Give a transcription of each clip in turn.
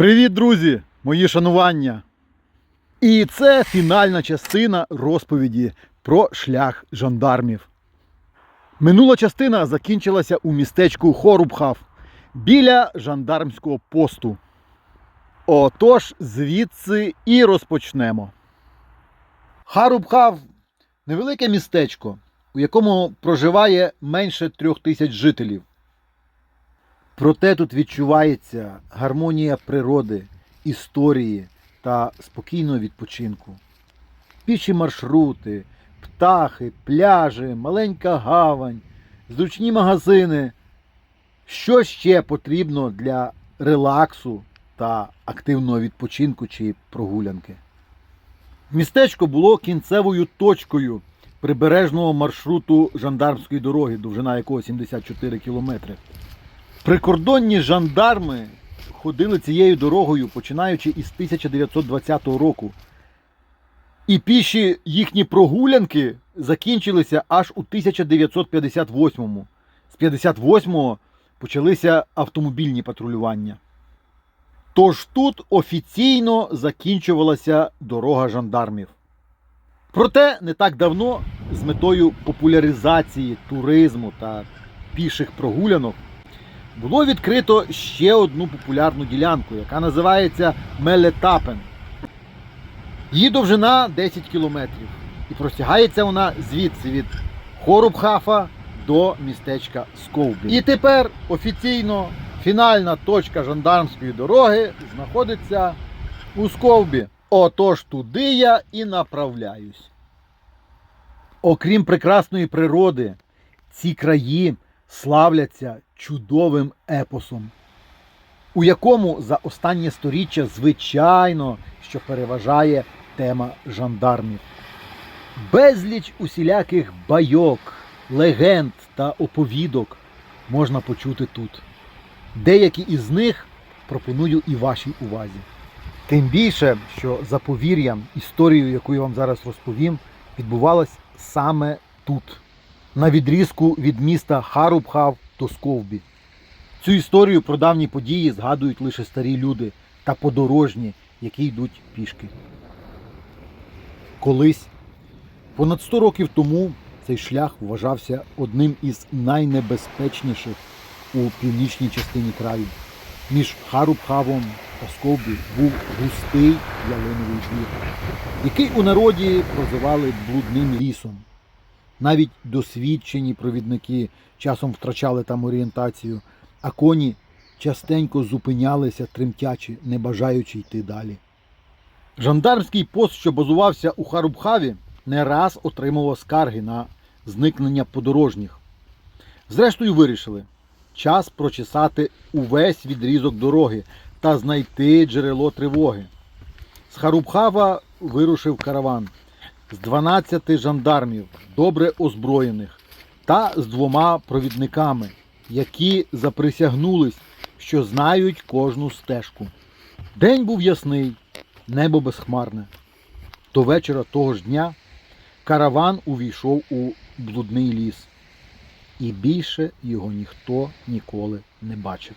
Привіт, друзі! Мої шанування! І це фінальна частина розповіді про шлях жандармів. Минула частина закінчилася у містечку Хорубхав біля жандармського посту. Отож, звідси і розпочнемо. Харубхав невелике містечко, у якому проживає менше трьох тисяч жителів. Проте тут відчувається гармонія природи, історії та спокійного відпочинку. Піші маршрути, птахи, пляжі, маленька гавань, зручні магазини. Що ще потрібно для релаксу та активного відпочинку чи прогулянки? Містечко було кінцевою точкою прибережного маршруту жандармської дороги, довжина якого 74 кілометри. Прикордонні жандарми ходили цією дорогою, починаючи із 1920 року. І піші їхні прогулянки закінчилися аж у 1958-му. З 58-го почалися автомобільні патрулювання. Тож тут офіційно закінчувалася дорога жандармів. Проте не так давно з метою популяризації туризму та піших прогулянок було відкрито ще одну популярну ділянку, яка називається Мелетапен. Її довжина 10 кілометрів. І простягається вона звідси від Хорубхафа до містечка Сковбі. І тепер офіційно фінальна точка жандармської дороги знаходиться у Сковбі. Отож туди я і направляюсь. Окрім прекрасної природи, ці краї славляться чудовим епосом, у якому за останнє сторіччя, звичайно, що переважає тема жандармів. Безліч усіляких байок, легенд та оповідок можна почути тут. Деякі із них пропоную і вашій увазі. Тим більше, що за повір'ям, історію, яку я вам зараз розповім, відбувалась саме тут на відрізку від міста Харубхав до Сковбі. Цю історію про давні події згадують лише старі люди та подорожні, які йдуть пішки. Колись, понад 100 років тому, цей шлях вважався одним із найнебезпечніших у північній частині краю. Між Харубхавом та Сковбі був густий ялиновий двір, який у народі прозивали блудним лісом. Навіть досвідчені провідники часом втрачали там орієнтацію, а коні частенько зупинялися тремтячи, не бажаючи йти далі. Жандармський пост, що базувався у Харубхаві, не раз отримував скарги на зникнення подорожніх. Зрештою, вирішили час прочесати увесь відрізок дороги та знайти джерело тривоги. З Харубхава вирушив караван з 12 жандармів, добре озброєних, та з двома провідниками, які заприсягнулись, що знають кожну стежку. День був ясний, небо безхмарне. До вечора того ж дня караван увійшов у блудний ліс, і більше його ніхто ніколи не бачив.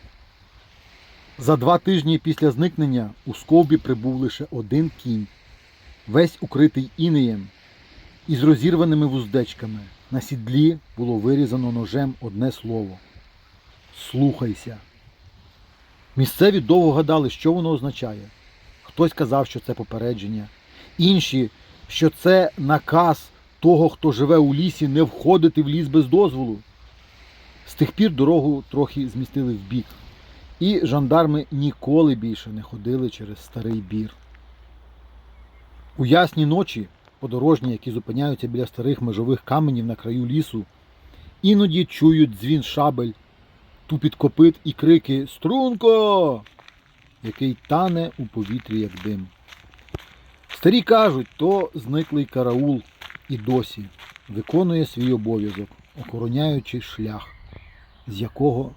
За два тижні після зникнення у Сковбі прибув лише один кінь, весь укритий інеєм і з розірваними вуздечками. На сідлі було вирізано ножем одне слово Слухайся. Місцеві довго гадали, що воно означає. Хтось казав, що це попередження, інші, що це наказ того, хто живе у лісі, не входити в ліс без дозволу. З тих пір дорогу трохи змістили вбік, і жандарми ніколи більше не ходили через старий бір. У ясні ночі подорожні, які зупиняються біля старих межових каменів на краю лісу, іноді чують дзвін шабель, тупіт копит і крики Струнко! який тане у повітрі, як дим. Старі кажуть, то зниклий караул і досі виконує свій обов'язок, охороняючи шлях, з якого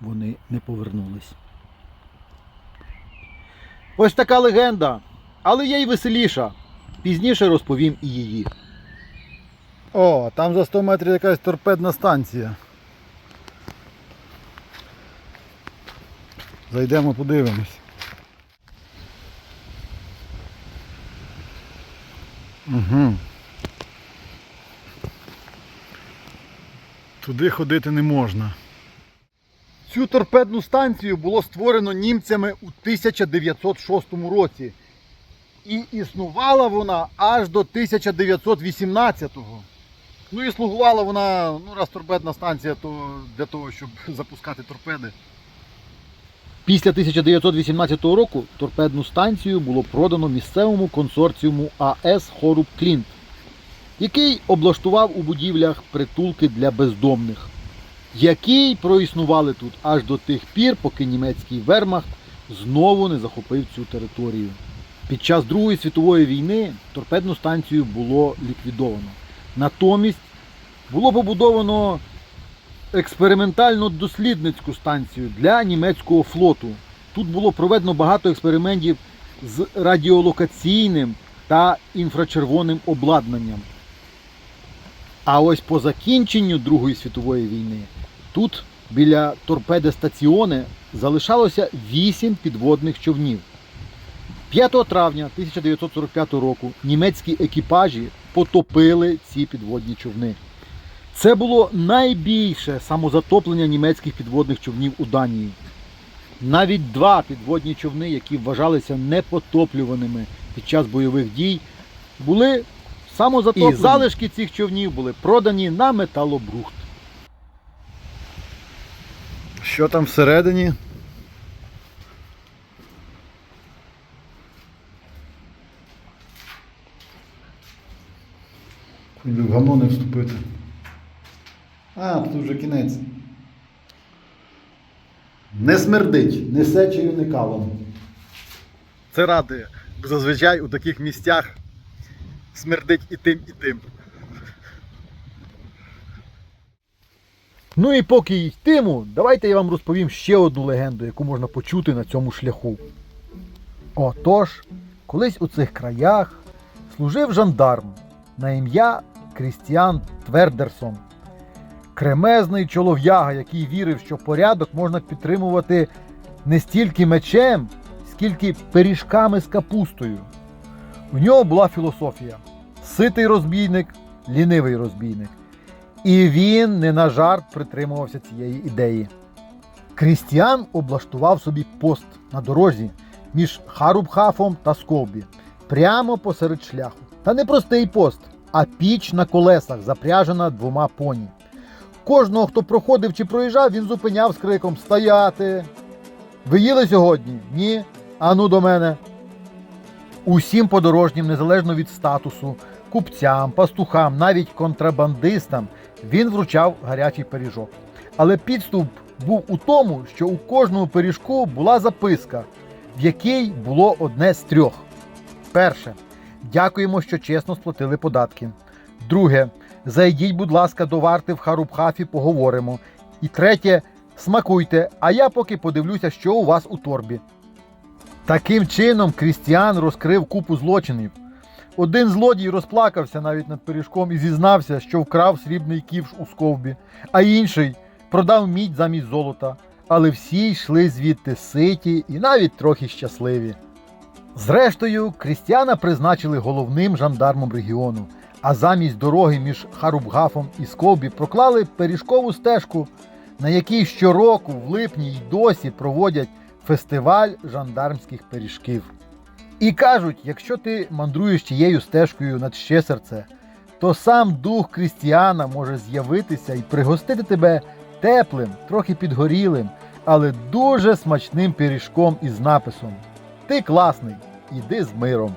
вони не повернулись. Ось така легенда, але є й веселіша. Пізніше розповім і її. О, там за 100 метрів якась торпедна станція. Зайдемо, подивимось. Угу. Туди ходити не можна. Цю торпедну станцію було створено німцями у 1906 році. І існувала вона аж до 1918-го. Ну і слугувала вона, ну раз торпедна станція, то для того, щоб запускати торпеди. Після 1918 року торпедну станцію було продано місцевому консорціуму АЕС Хоруб Клінт, який облаштував у будівлях притулки для бездомних, які проіснували тут аж до тих пір, поки німецький вермахт знову не захопив цю територію. Під час Другої світової війни торпедну станцію було ліквідовано. Натомість було побудовано експериментальну дослідницьку станцію для німецького флоту. Тут було проведено багато експериментів з радіолокаційним та інфрачервоним обладнанням. А ось по закінченню Другої світової війни тут біля торпеди стаціони залишалося 8 підводних човнів. 5 травня 1945 року німецькі екіпажі потопили ці підводні човни. Це було найбільше самозатоплення німецьких підводних човнів у Данії. Навіть два підводні човни, які вважалися непотоплюваними під час бойових дій, були самозатоплені. І залишки цих човнів були продані на металобрухт. Що там всередині? Хоч би в гамно не вступити. А, тут вже кінець. Не смердить, не сечею, не калом. Це радує. Бо зазвичай у таких місцях смердить і тим, і тим. Ну і поки йтиму, давайте я вам розповім ще одну легенду, яку можна почути на цьому шляху. Отож, колись у цих краях служив жандарм на ім'я Крістіан Твердерсон. Кремезний чолов'яга, який вірив, що порядок можна підтримувати не стільки мечем, скільки пиріжками з капустою. У нього була філософія: ситий розбійник, лінивий розбійник. І він не на жарт притримувався цієї ідеї. Крістіан облаштував собі пост на дорозі між Харубхафом та Сколбі, прямо посеред шляху. Та не простий пост, а піч на колесах, запряжена двома поні. Кожного, хто проходив чи проїжджав, він зупиняв з криком Стояти! Ви їли сьогодні? Ні? Ану до мене. Усім подорожнім, незалежно від статусу, купцям, пастухам, навіть контрабандистам, він вручав гарячий пиріжок. Але підступ був у тому, що у кожному пиріжку була записка, в якій було одне з трьох. Перше. Дякуємо, що чесно сплатили податки. Друге. Зайдіть, будь ласка, до варти в Харубхафі, поговоримо. І третє. Смакуйте, а я поки подивлюся, що у вас у торбі. Таким чином Крістіан розкрив купу злочинів. Один злодій розплакався навіть над пиріжком і зізнався, що вкрав срібний ківш у сковбі, а інший продав мідь замість золота. Але всі йшли звідти ситі і навіть трохи щасливі. Зрештою, Крістіана призначили головним жандармом регіону, а замість дороги між Харубгафом і Сковбі проклали пиріжкову стежку, на якій щороку в липні й досі проводять фестиваль жандармських пиріжків. І кажуть, якщо ти мандруєш тією стежкою над Щесерце, то сам дух Крістіана може з'явитися і пригостити тебе теплим, трохи підгорілим, але дуже смачним пиріжком із написом Ти класний, іди з миром.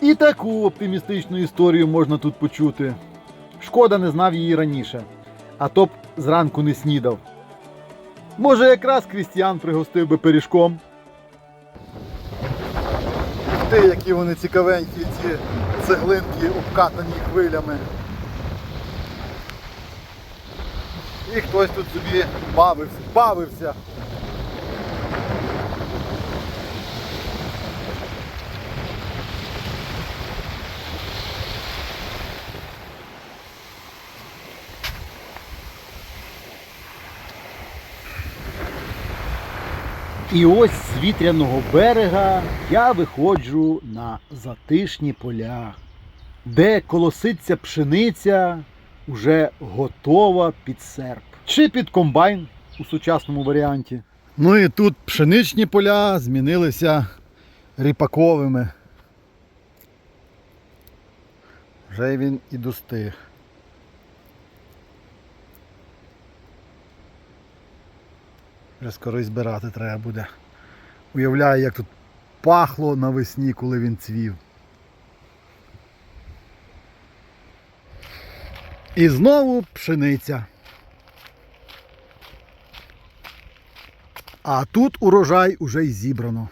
І таку оптимістичну історію можна тут почути. Шкода не знав її раніше, а то б зранку не снідав. Може, якраз Крістіан пригостив би пиріжком. Ти, які вони цікавенькі, ці цеглинки обкатані хвилями. І хтось тут собі бавився, бавився. І ось з вітряного берега я виходжу на затишні поля, де колоситься пшениця уже готова під серп. Чи під комбайн у сучасному варіанті. Ну і тут пшеничні поля змінилися ріпаковими. Вже він і достиг. Вже скоро і збирати треба буде. Уявляю, як тут пахло навесні, коли він цвів. І знову пшениця. А тут урожай уже й зібрано.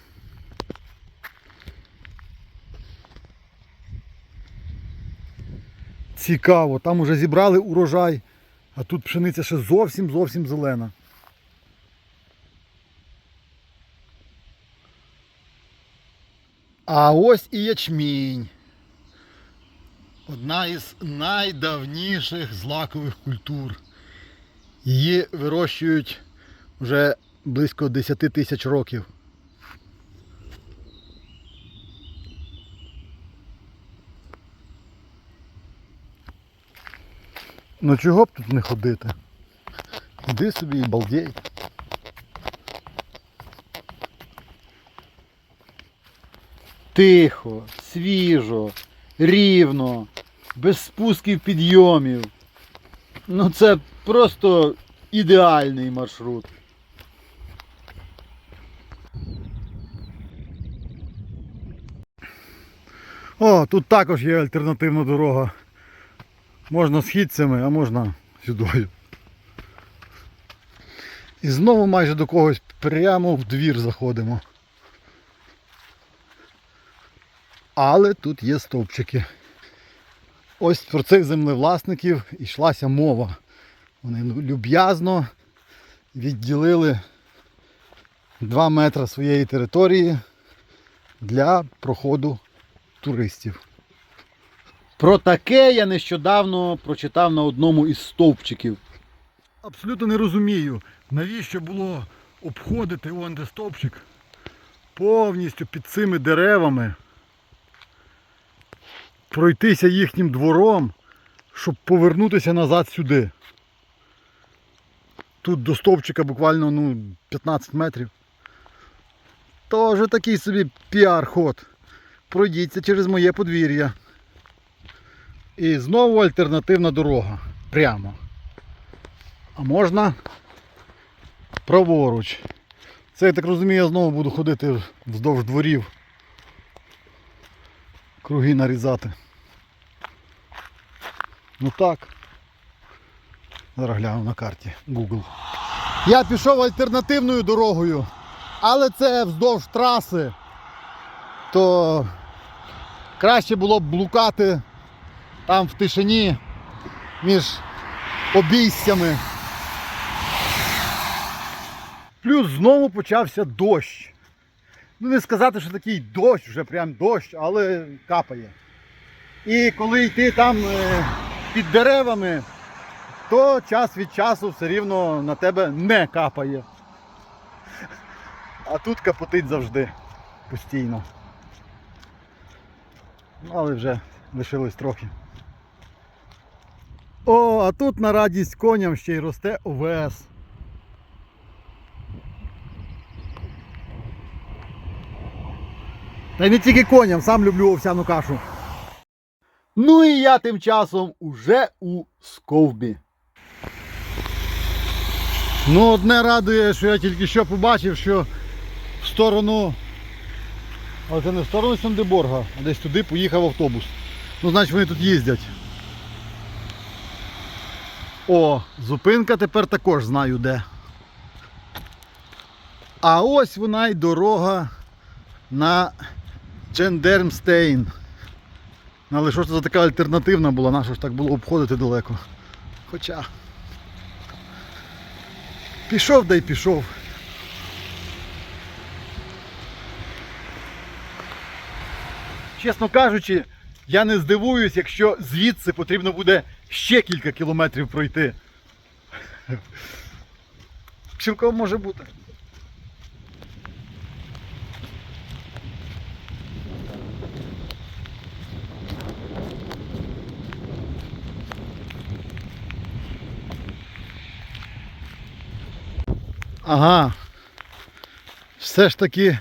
Цікаво, там уже зібрали урожай, а тут пшениця ще зовсім зовсім зелена. А ось і ячмінь. Одна із найдавніших злакових культур. Її вирощують вже близько 10 тисяч років. Ну чого б тут не ходити? Іди собі і балдей. Тихо, свіжо, рівно, без спусків підйомів. Ну це просто ідеальний маршрут. О, тут також є альтернативна дорога. Можна східцями, а можна сюдою. І знову майже до когось прямо в двір заходимо. Але тут є стовпчики. Ось про цих землевласників йшлася мова. Вони люб'язно відділили 2 метри своєї території для проходу туристів. Про таке я нещодавно прочитав на одному із стовпчиків. Абсолютно не розумію, навіщо було обходити он де стовпчик повністю під цими деревами, пройтися їхнім двором, щоб повернутися назад сюди. Тут до стовпчика буквально ну, 15 метрів. Тоже такий собі піар-ход. Пройдіться через моє подвір'я. І знову альтернативна дорога. Прямо. А можна праворуч. Це, я так розумію, я знову буду ходити вздовж дворів. Круги нарізати. Ну так. Зараз гляну на карті Google. Я пішов альтернативною дорогою, але це вздовж траси. То краще було б блукати там в тишині між обійстями. Плюс знову почався дощ. Ну не сказати, що такий дощ, вже прям дощ, але капає. І коли йти там е, під деревами, то час від часу все рівно на тебе не капає. А тут капотить завжди постійно. Ну, але вже лишилось трохи. О, а тут на радість коням ще й росте овес. Та й не тільки коням, сам люблю овсяну кашу. Ну і я тим часом уже у Сковбі. Ну, одне радує, що я тільки що побачив, що в сторону. Але це не в сторону Сандеборга, а десь туди поїхав автобус. Ну, значить вони тут їздять. О, зупинка тепер також знаю де. А ось вона й дорога на Джендермстейн. Але що це за така альтернативна була, нащо ж так було обходити далеко. Хоча. Пішов да й пішов. Чесно кажучи, я не здивуюсь, якщо звідси потрібно буде ще кілька кілометрів пройти. Цілком може бути. Ага. Все ж таки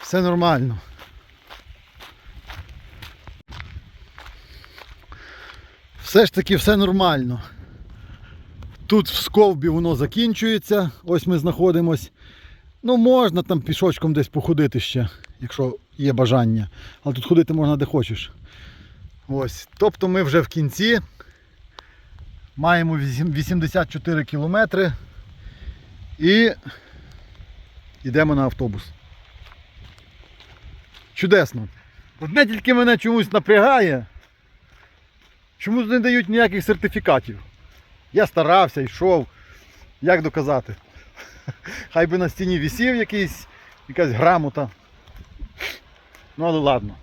все нормально. Все ж таки все нормально. Тут в Сковбі воно закінчується. Ось ми знаходимось. Ну, можна там пішочком десь походити ще, якщо є бажання. Але тут ходити можна де хочеш. Ось. Тобто ми вже в кінці. Маємо 84 кілометри і йдемо на автобус. Чудесно. Одне тільки мене чомусь напрягає. Чомусь не дають ніяких сертифікатів. Я старався, йшов. Як доказати? Хай би на стіні висів якийсь, якась грамота. Ну але ладно.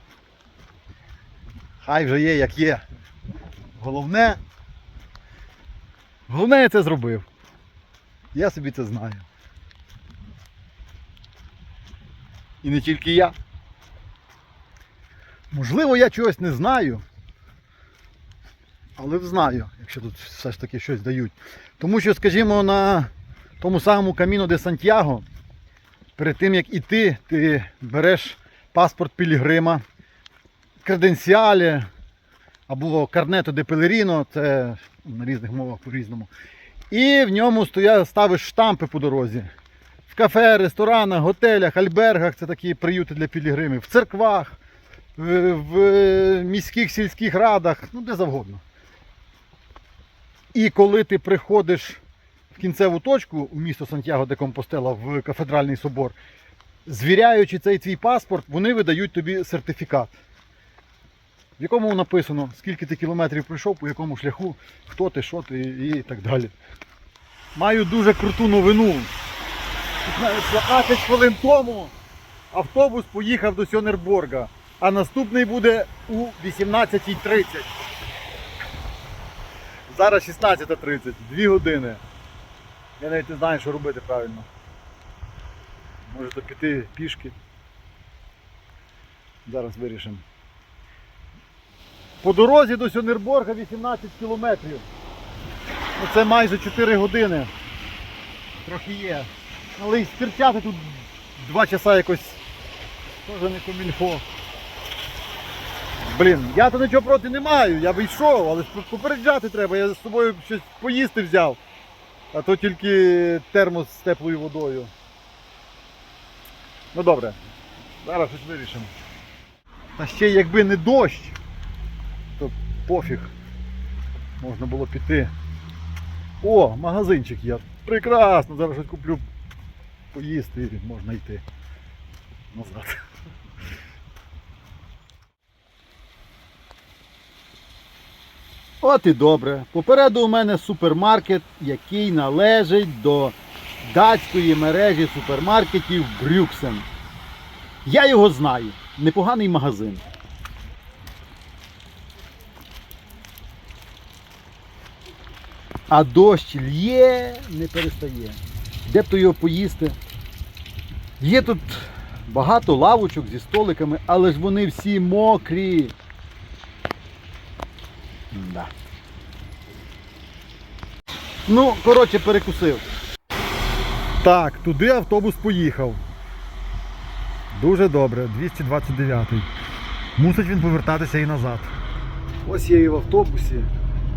Хай вже є як є. Головне. Головне я це зробив. Я собі це знаю. І не тільки я. Можливо, я чогось не знаю. Але знаю, якщо тут все ж таки щось дають. Тому що, скажімо, на тому самому Каміно де Сантьяго, перед тим як іти, ти береш паспорт Пілігрима, креденціалі або карнето де Пелеріно, це на різних мовах по-різному. І в ньому ставиш штампи по дорозі. В кафе, ресторанах, готелях, альбергах це такі приюти для пілігримів, в церквах, в, в міських сільських радах, ну де завгодно. І коли ти приходиш в кінцеву точку у місто Сантьяго де Компостела в кафедральний собор, звіряючи цей твій паспорт, вони видають тобі сертифікат, в якому написано, скільки ти кілометрів пройшов, по якому шляху, хто ти, що ти і так далі. Маю дуже круту новину. 15 хвилин тому автобус поїхав до Сьонерборга, а наступний буде у 18.30. Зараз 16.30, 2 години. Я навіть не знаю, що робити правильно. Може то піти пішки. Зараз вирішимо. По дорозі до Сьонерборга 18 кілометрів. Ну, Це майже 4 години. Трохи є. Але і стерчати тут 2 часа якось теж не комільфо. Блін, я то нічого проти не маю, я би йшов, але попереджати треба, я з собою щось поїсти взяв. А то тільки термос з теплою водою. Ну добре, зараз щось вирішимо. Та ще якби не дощ, то пофіг. Можна було піти. О, магазинчик є. Прекрасно, зараз щось куплю поїсти і можна йти назад. От і добре. Попереду у мене супермаркет, який належить до датської мережі супермаркетів Брюксен. Я його знаю. Непоганий магазин. А дощ лє, не перестає. Де б то його поїсти? Є тут багато лавочок зі столиками, але ж вони всі мокрі. Да. Ну, коротше, перекусив. Так, туди автобус поїхав. Дуже добре, 229-й. Мусить він повертатися і назад. Ось я і в автобусі.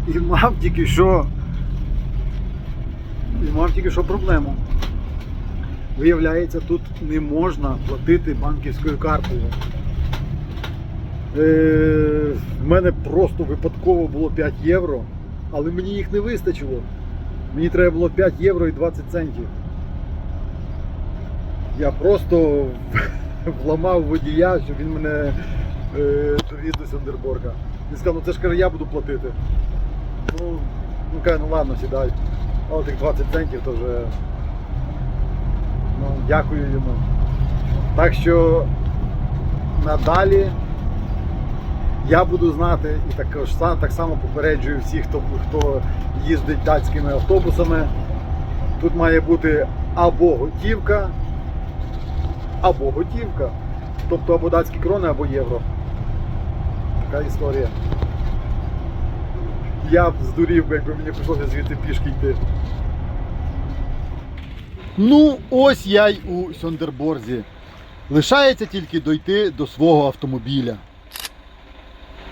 І мав тільки що. І мав тільки що проблему. Виявляється, тут не можна платити банківською картою. Е, в мене просто випадково було 5 євро, але мені їх не вистачило. Мені треба було 5 євро і 20 центів. Я просто вламав водія, щоб він мене е, довіз до Сендерборга. Він сказав, ну це ж каже, я буду платити. Ну, ну каже, ну ладно, сідай. Але тих 20 центів то вже. Ну, дякую йому. Так що надалі я буду знати і також так само попереджую всіх, хто, хто їздить датськими автобусами. Тут має бути або готівка, або готівка. Тобто або датські крони, або євро. Така історія. Я б здурів, би, якби мені прийшлося звідти пішки йти. Ну, ось я й у Сьондерборзі. Лишається тільки дойти до свого автомобіля.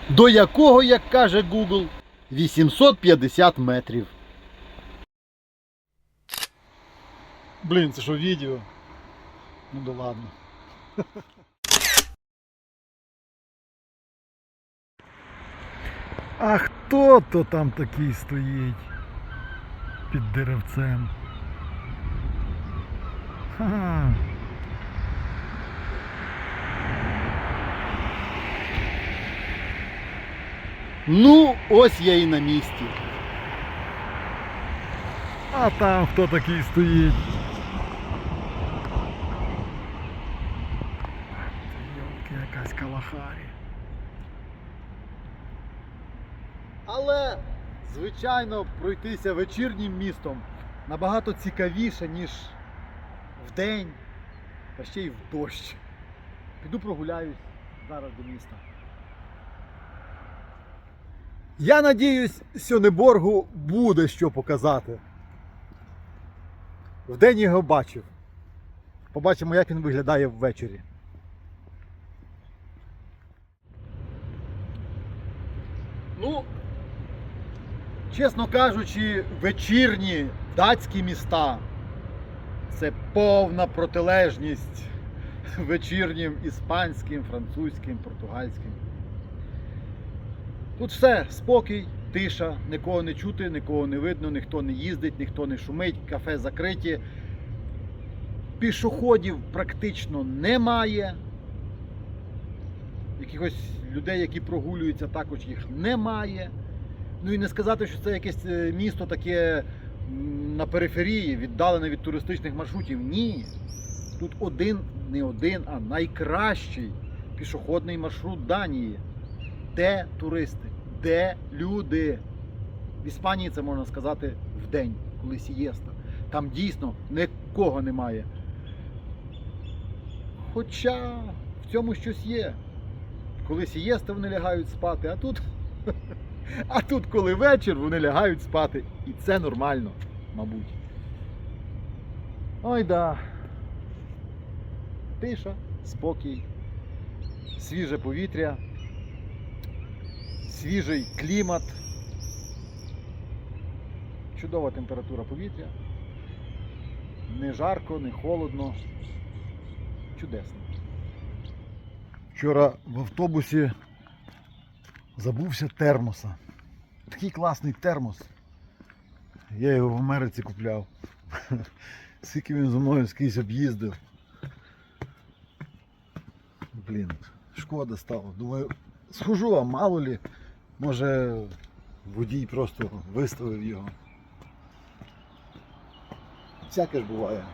До якого, як каже Google, 850 метрів. Блін, це що відео? Ну да ладно. А хто то там такий стоїть під деревцем? Ха. Ну, ось я і на місці. А там хто такий стоїть? Йолки, якась калахарі. Але, звичайно, пройтися вечірнім містом набагато цікавіше, ніж вдень, та ще й в дощ. Піду прогуляюсь зараз до міста. Я надіюсь, Сьонеборгу буде що показати. Вдень його бачив. Побачимо, як він виглядає ввечері. Ну, чесно кажучи, вечірні датські міста це повна протилежність вечірнім іспанським, французьким, португальським. Тут все, спокій, тиша, нікого не чути, нікого не видно, ніхто не їздить, ніхто не шумить, кафе закриті. Пішоходів практично немає. Якихось людей, які прогулюються, також їх немає. Ну і не сказати, що це якесь е, місто таке на периферії, віддалене від туристичних маршрутів. Ні. Тут один, не один, а найкращий пішохідний маршрут Данії. Де туристи? Де люди? В Іспанії це можна сказати в день, коли сієста. Там дійсно нікого немає. Хоча в цьому щось є. Коли сієста, вони лягають спати, а тут. А тут, коли вечір, вони лягають спати. І це нормально, мабуть. Ой да. Тиша, спокій, свіже повітря, свіжий клімат, чудова температура повітря. Не жарко, не холодно. Чудесно. Вчора в автобусі забувся термоса. Такий класний термос. Я його в Америці купляв. Скільки він зі мною скрізь об'їздив. Блін, шкода стало. Думаю, схожу, а мало лі, може водій просто виставив його. Всяке ж буває.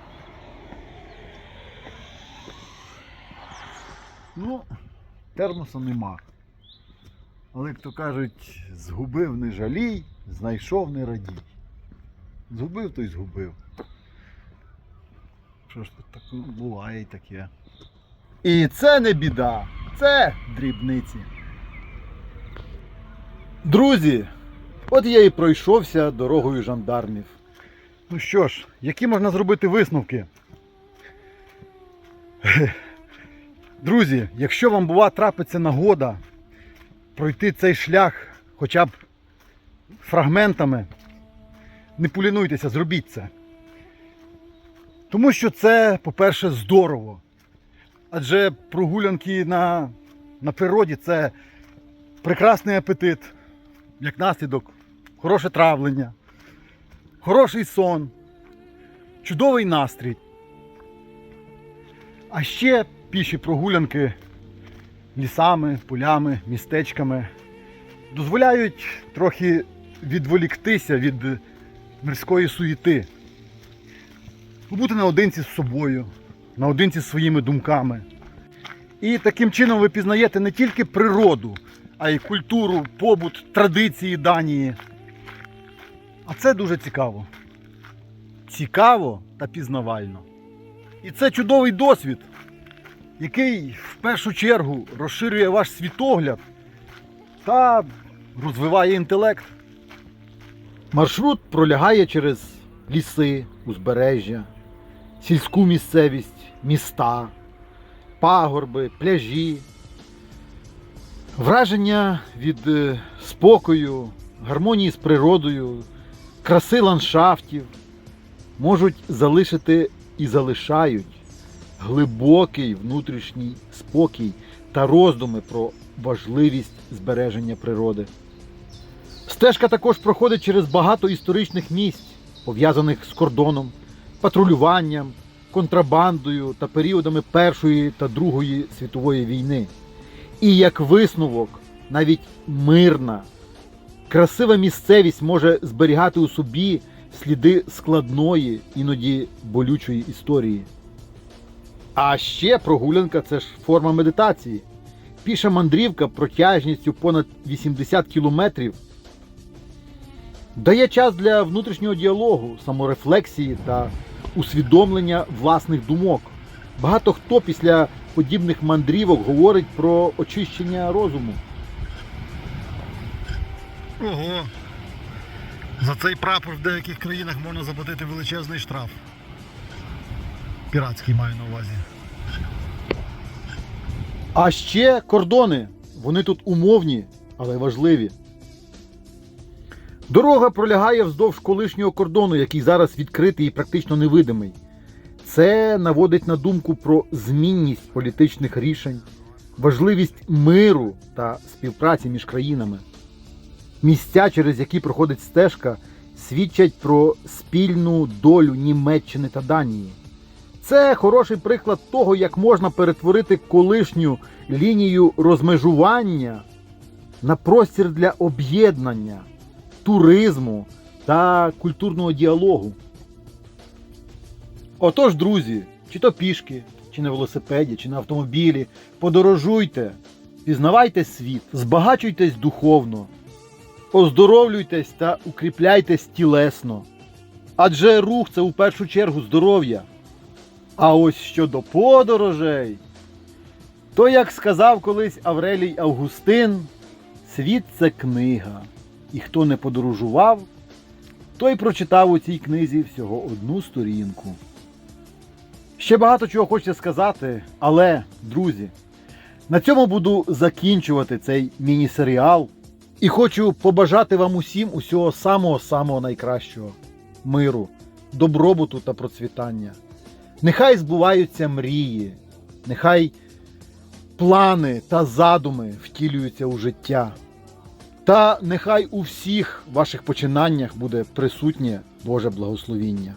Ну, термоса нема. Але, як то кажуть, згубив не жалій, знайшов не радій. Згубив, то й згубив. Що ж тут так ну, буває і таке. І це не біда, це дрібниці. Друзі, от я і пройшовся дорогою жандармів. Ну що ж, які можна зробити висновки? Друзі, якщо вам бува трапиться нагода пройти цей шлях хоча б фрагментами, не полінуйтеся, зробіть це. Тому що це, по-перше, здорово. Адже прогулянки на, на природі це прекрасний апетит, як наслідок, хороше травлення, хороший сон, чудовий настрій. А ще піші прогулянки лісами, полями, містечками дозволяють трохи відволіктися від мирської суєти. Побути наодинці з собою, наодинці з своїми думками. І таким чином ви пізнаєте не тільки природу, а й культуру, побут, традиції Данії. А це дуже цікаво. Цікаво та пізнавально. І це чудовий досвід, який в першу чергу розширює ваш світогляд та розвиває інтелект. Маршрут пролягає через ліси, узбережжя, сільську місцевість, міста, пагорби, пляжі. Враження від е, спокою, гармонії з природою, краси ландшафтів можуть залишити і залишають глибокий внутрішній спокій та роздуми про важливість збереження природи. Стежка також проходить через багато історичних місць, пов'язаних з кордоном, патрулюванням, контрабандою та періодами Першої та Другої світової війни. І як висновок, навіть мирна, красива місцевість може зберігати у собі сліди складної, іноді болючої історії. А ще прогулянка це ж форма медитації. Піша мандрівка протяжністю понад 80 кілометрів дає час для внутрішнього діалогу, саморефлексії та усвідомлення власних думок. Багато хто після подібних мандрівок говорить про очищення розуму. Ого. За цей прапор в деяких країнах можна заплатити величезний штраф. Піратський маю на увазі. А ще кордони. Вони тут умовні, але важливі. Дорога пролягає вздовж колишнього кордону, який зараз відкритий і практично невидимий. Це наводить на думку про змінність політичних рішень, важливість миру та співпраці між країнами. Місця, через які проходить стежка, свідчать про спільну долю Німеччини та Данії. Це хороший приклад того, як можна перетворити колишню лінію розмежування на простір для об'єднання, туризму та культурного діалогу. Отож, друзі, чи то пішки, чи на велосипеді, чи на автомобілі, подорожуйте, пізнавайте світ, збагачуйтесь духовно, оздоровлюйтесь та укріпляйтесь тілесно. Адже рух це у першу чергу здоров'я. А ось щодо подорожей, то, як сказав колись Аврелій Августин, світ це книга, і хто не подорожував, той прочитав у цій книзі всього одну сторінку. Ще багато чого хочеться сказати, але, друзі, на цьому буду закінчувати цей міні-серіал. І хочу побажати вам усім усього самого-самого найкращого миру, добробуту та процвітання. Нехай збуваються мрії, нехай плани та задуми втілюються у життя. Та нехай у всіх ваших починаннях буде присутнє Боже благословіння.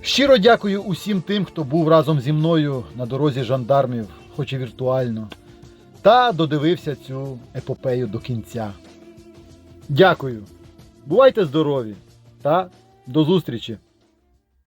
Щиро дякую усім тим, хто був разом зі мною на дорозі жандармів, хоч і віртуально, та додивився цю епопею до кінця. Дякую. Бувайте здорові та до зустрічі!